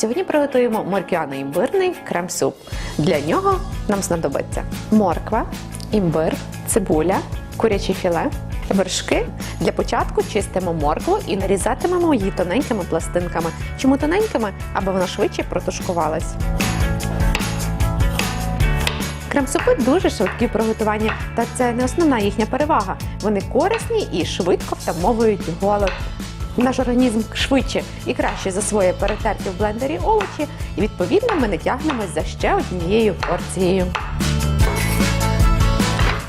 Сьогодні приготуємо морквяно-імбирний крем-суп. Для нього нам знадобиться морква, імбир, цибуля, куряче філе, вершки. Для початку чистимо моркву і нарізатимемо її тоненькими пластинками. Чому тоненькими? Аби вона швидше протушкувалась. Крем-супи дуже швидкі в приготуванні, та це не основна їхня перевага. Вони корисні і швидко втамовують голод. Наш організм швидше і краще засвоює перетерті в блендері овочі, і відповідно ми не тягнемось за ще однією порцією.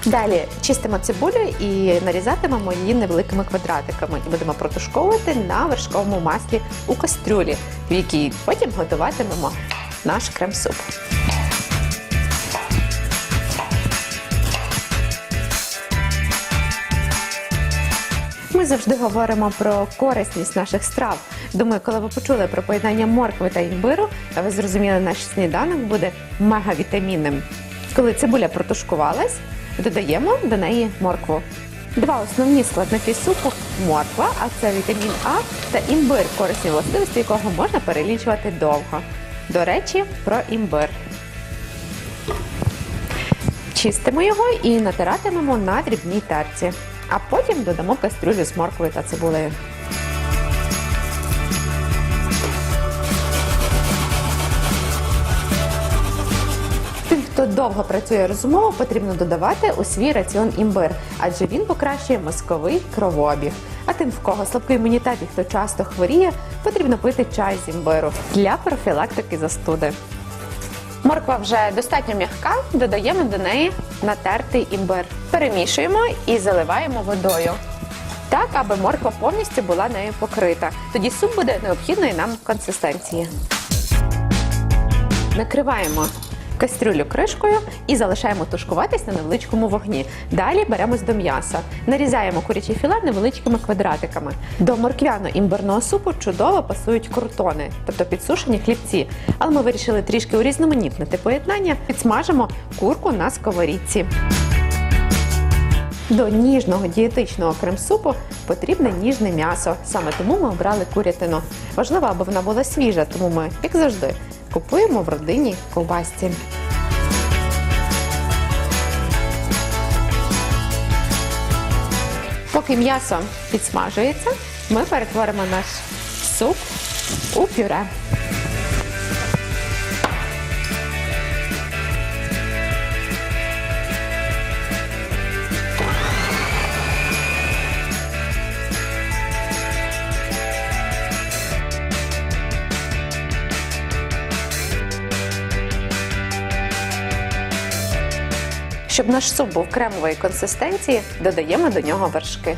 Далі чистимо цибулю і нарізатимемо її невеликими квадратиками і будемо протушковувати на вершковому маслі у кастрюлі, в якій потім готуватимемо наш крем-суп. Ми завжди говоримо про корисність наших страв. Думаю, коли ви почули про поєднання моркви та імбиру, ви зрозуміли, наш сніданок буде мегавітамінним. Коли цибуля протушкувалась, додаємо до неї моркву. Два основні складники супу морква, а це вітамін А та імбир, корисні властивості якого можна перелічувати довго. До речі, про імбир. Чистимо його і натиратимемо на дрібній терці. А потім додамо кастрюлю з морквою та цибулею. Тим, хто довго працює розумово, потрібно додавати у свій раціон імбир, адже він покращує мозковий кровообіг. А тим, в кого слабкий імунітет і хто часто хворіє, потрібно пити чай з імбиру для профілактики застуди. Морква вже достатньо м'яка, додаємо до неї натертий імбир. Перемішуємо і заливаємо водою. Так, аби морква повністю була нею покрита. Тоді суп буде необхідної нам консистенції. Накриваємо кастрюлю кришкою і залишаємо тушкуватись на невеличкому вогні. Далі беремось до м'яса. Нарізаємо куряче філе невеличкими квадратиками. До морквяно-імбирного супу чудово пасують крутони, тобто підсушені хлібці. Але ми вирішили трішки урізноманітнити поєднання. Підсмажимо курку на сковорідці. До ніжного дієтичного крем-супу потрібне ніжне м'ясо. Саме тому ми обрали курятину. Важливо, аби вона була свіжа, тому ми, як завжди, купуємо в родині ковбасці. Поки м'ясо підсмажується, ми перетворимо наш суп у пюре. Щоб наш суп був кремової консистенції, додаємо до нього вершки.